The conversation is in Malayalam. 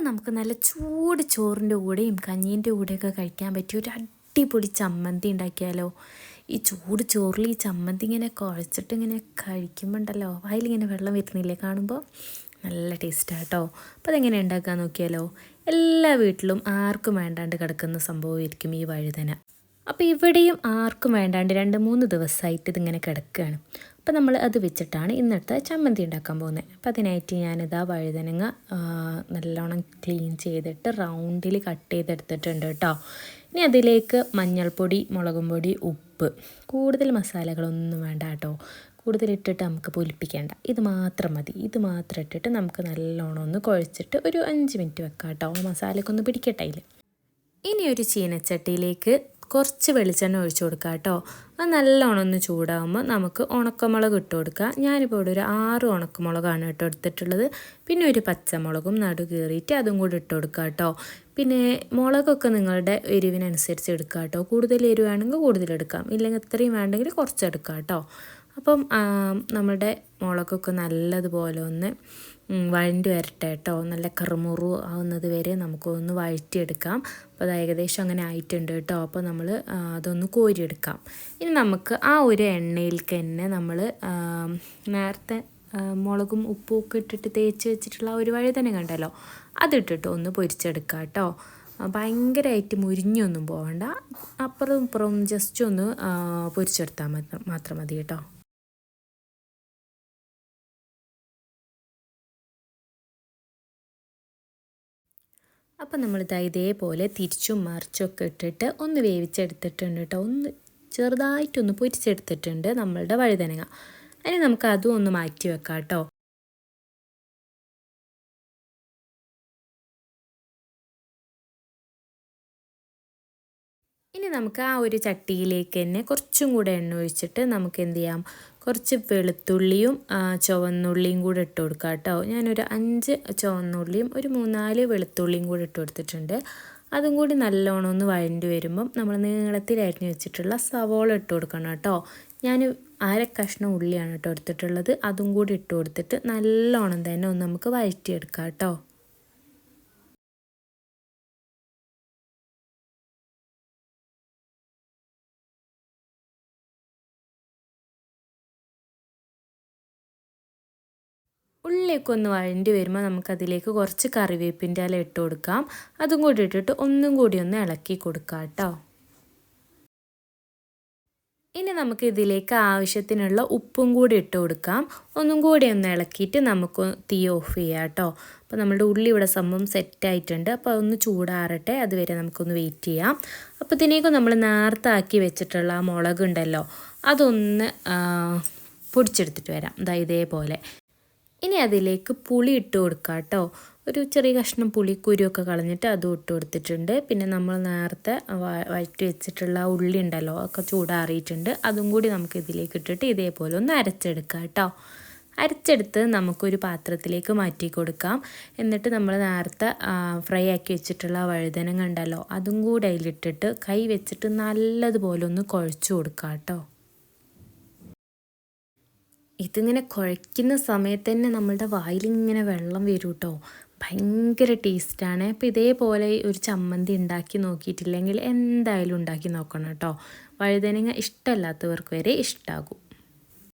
നമുക്ക് നല്ല ചൂട് ചോറിന്റെ കൂടെയും കഞ്ഞീന്റെ കൂടെയൊക്കെ കഴിക്കാൻ പറ്റിയ ഒരു അടിപൊളി ചമ്മന്തി ഉണ്ടാക്കിയാലോ? ഈ ചൂട് ചോറിൽ ഈ ചമ്മന്തി ഇങ്ങനെ കുഴച്ചിട്ട് ഇങ്ങനെ കഴിക്കുമ്പോൾ ഉണ്ടല്ലോ വായിലിങ്ങനെ വെള്ളം വരുന്നില്ലേ കാണുമ്പോൾ? നല്ല ടേസ്റ്റാണ് കേട്ടോ അപ്പോൾ അതെങ്ങനെ ഉണ്ടാക്കാൻ നോക്കിയാലോ? എല്ലാ വീട്ടിലും ആർക്കും വേണ്ടാണ്ട് കിടക്കുന്ന സംഭവമായിരിക്കും ഈ വഴുതന. അപ്പോൾ ഇവിടെയും ആർക്കും വേണ്ടാണ്ട് രണ്ട് മൂന്ന് ദിവസമായിട്ട് ഇതിങ്ങനെ കിടക്കുകയാണ്. അപ്പോൾ നമ്മൾ അത് വെച്ചിട്ടാണ് ഇന്നത്തെ ചമ്മന്തി ഉണ്ടാക്കാൻ പോകുന്നത്. അപ്പോൾ അതിനായിട്ട് ഞാനിതാ വഴുതനങ്ങ നല്ലോണം ക്ലീൻ ചെയ്തിട്ട് റൗണ്ടിൽ കട്ട് ചെയ്തെടുത്തിട്ടുണ്ട് കേട്ടോ. ഇനി അതിലേക്ക് മഞ്ഞൾപ്പൊടി മുളകും പൊടി ഉപ്പ്. കൂടുതൽ മസാലകളൊന്നും വേണ്ട കേട്ടോ. കൂടുതൽ ഇട്ടിട്ട് നമുക്ക് പൊലിപ്പിക്കേണ്ട ഇത് മാത്രം മതി. ഇത് മാത്രം ഇട്ടിട്ട് നമുക്ക് നല്ലോണം ഒന്ന് കുഴച്ചിട്ട് ഒരു അഞ്ച് മിനിറ്റ് വെക്കാം കേട്ടോ. മസാലയൊക്കെ ഒന്ന് പിടിക്കട്ടെ ഇനി ഒരു ചീനച്ചട്ടിയിലേക്ക് കുറച്ച് വെളിച്ചെണ്ണ ഒഴിച്ചു കൊടുക്കുക കേട്ടോ. അത് നല്ലോണം ഒന്ന് ചൂടാകുമ്പോൾ നമുക്ക് ഉണക്കമുളക് ഇട്ട് കൊടുക്കുക ഞാനിപ്പോൾ ഇവിടെ ഒരു ആറ് ഉണക്കമുളകാണ് കേട്ടോ എടുത്തിട്ടുള്ളത്. പിന്നെ ഒരു പച്ചമുളകും നടു കീറിയിട്ട് അതും കൂടി ഇട്ട് കൊടുക്കുക കേട്ടോ. പിന്നെ മുളകൊക്കെ നിങ്ങളുടെ എരിവിനനുസരിച്ച് എടുക്കുക കേട്ടോ. കൂടുതൽ എരിവ് വേണമെങ്കിൽ കൂടുതൽ എടുക്കാം. ഇല്ലെങ്കിൽ ഇത്രയും വേണ്ടെങ്കിൽ കുറച്ചെടുക്കാം കേട്ടോ. അപ്പം നമ്മളുടെ മുളകൊക്കെ നല്ലതുപോലെ ഒന്ന് വഴണ്ടി വരട്ടെ കേട്ടോ. നല്ല കറുമുറു ആവുന്നത് വരെ നമുക്കൊന്ന് വഴറ്റിയെടുക്കാം. അപ്പോൾ അത് ഏകദേശം അങ്ങനെ ആയിട്ടുണ്ട് കേട്ടോ. അപ്പോൾ നമ്മൾ അതൊന്ന് കോരിയെടുക്കാം. ഇനി നമുക്ക് ആ ഒരു എണ്ണയിലേക്ക് തന്നെ നമ്മൾ നേരത്തെ മുളകും ഉപ്പും ഒക്കെ ഇട്ടിട്ട് തേച്ച് വെച്ചിട്ടുള്ള ആ ഒരു വഴി തന്നെ കണ്ടല്ലോ. അതിട്ടിട്ട് ഒന്ന് പൊരിച്ചെടുക്കാം കേട്ടോ. ഭയങ്കരമായിട്ട് മുരിഞ്ഞൊന്നും പോകണ്ട അപ്പുറം ഇപ്പുറം ജസ്റ്റ് ഒന്ന് പൊരിച്ചെടുത്താൽ മാത്രം മതി കേട്ടോ. അപ്പം നമ്മളിതാ ഇതേപോലെ തിരിച്ചും മറിച്ചൊക്കെ ഇട്ടിട്ട് ഒന്ന് വേവിച്ചെടുത്തിട്ടുണ്ട് കേട്ടോ. ഒന്ന് ചെറുതായിട്ടൊന്ന് പൊരിച്ചെടുത്തിട്ടുണ്ട് നമ്മളുടെ വഴുതനങ്ങ. അതിന് നമുക്ക് അതും ഒന്ന് മാറ്റി വെക്കാം കേട്ടോ. ഇനി നമുക്ക് ആ ഒരു ചട്ടിയിലേക്ക് തന്നെ കുറച്ചും കൂടെ എണ്ണ ഒഴിച്ചിട്ട് നമുക്ക് എന്ത് ചെയ്യാം? കുറച്ച് വെളുത്തുള്ളിയും ചുവന്നുള്ളിയും കൂടെ ഇട്ട് കൊടുക്കാം കേട്ടോ. ഞാനൊരു അഞ്ച് ചുവന്നുള്ളിയും ഒരു മൂന്നാൽ വെളുത്തുള്ളിയും കൂടെ ഇട്ട് കൊടുത്തിട്ടുണ്ട്. അതും കൂടി നല്ലോണം ഒന്ന് വഴണ്ടി വരുമ്പം നമ്മൾ നീളത്തിൽ അരിഞ്ഞ് വെച്ചിട്ടുള്ള സവോള ഇട്ട് കൊടുക്കണം കേട്ടോ. ഞാൻ അര കഷ്ണം ഉള്ളിയാണ് കേട്ടോ എടുത്തിട്ടുള്ളത്. അതും കൂടി ഇട്ട് കൊടുത്തിട്ട് നല്ലോണം തന്നെ ഒന്ന് നമുക്ക് വഴറ്റിയെടുക്കാം കേട്ടോ. ഉള്ളിലേക്ക് ഒന്ന് വഴണ്ടി വരുമ്പോൾ നമുക്കതിലേക്ക് കുറച്ച് കറിവേപ്പിന്റെ ഇല ഇട്ട് കൊടുക്കാം. അതും കൂടി ഇട്ടിട്ട് ഒന്നും കൂടി ഒന്ന് ഇളക്കി കൊടുക്കാം കേട്ടോ. ഇനി നമുക്ക് ഇതിലേക്ക് ആവശ്യത്തിനുള്ള ഉപ്പും കൂടി ഇട്ട് കൊടുക്കാം. ഒന്നും കൂടി ഒന്ന് ഇളക്കിയിട്ട് നമുക്ക് തീ ഓഫ് ചെയ്യാം കേട്ടോ. അപ്പോൾ നമ്മുടെ ഉള്ളി ഇവിടെ സംഭവം സെറ്റായിട്ടുണ്ട് അപ്പോൾ അതൊന്ന് ചൂടാറട്ടെ. അതുവരെ നമുക്കൊന്ന് വെയിറ്റ് ചെയ്യാം. അപ്പോൾ ഇതിനേക്കും നമ്മൾ നേരത്തെ ആക്കി വെച്ചിട്ടുള്ള ആ മുളകുണ്ടല്ലോ അതൊന്ന് പൊടിച്ചെടുത്തിട്ട് വരാം. ഇതാ ഇതേപോലെ. ഇനി അതിലേക്ക് പുളി ഇട്ട് കൊടുക്കുക കേട്ടോ ഒരു ചെറിയ കഷ്ണം പുളി കുരുവൊക്കെ കളഞ്ഞിട്ട് അതും ഇട്ട് കൊടുത്തിട്ടുണ്ട്. പിന്നെ നമ്മൾ നേരത്തെ വഴറ്റി വെച്ചിട്ടുള്ള ഉള്ളി ഉണ്ടല്ലോ ഒക്കെ ചൂടാറിയിട്ടുണ്ട്. അതും കൂടി നമുക്ക് ഇതിലേക്ക് ഇട്ടിട്ട് ഇതേപോലെ ഒന്ന് അരച്ചെടുക്കാം കേട്ടോ അരച്ചെടുത്ത് നമുക്കൊരു പാത്രത്തിലേക്ക് മാറ്റി കൊടുക്കാം. എന്നിട്ട് നമ്മൾ നേരത്തെ ഫ്രൈ ആക്കി വെച്ചിട്ടുള്ള വഴുതനങ്ങ ഉണ്ടല്ലോ അതും കൂടി അതിലിട്ടിട്ട് കൈ വെച്ചിട്ട് നല്ലതുപോലെ ഒന്ന് കുഴച്ച് കൊടുക്കാം കേട്ടോ ഇതിങ്ങനെ കുഴയ്ക്കുന്ന സമയത്ത് തന്നെ നമ്മളുടെ വായിലിങ്ങനെ വെള്ളം വരും കേട്ടോ ഭയങ്കര ടേസ്റ്റാണ് അപ്പോൾ ഇതേപോലെ ഒരു ചമ്മന്തി ഉണ്ടാക്കി നോക്കിയിട്ടില്ലെങ്കിൽ എന്തായാലും ഉണ്ടാക്കി നോക്കണം കേട്ടോ. വഴുതനങ്ങ ഇഷ്ടമല്ലാത്തവർക്ക് വരെ ഇഷ്ടമാകും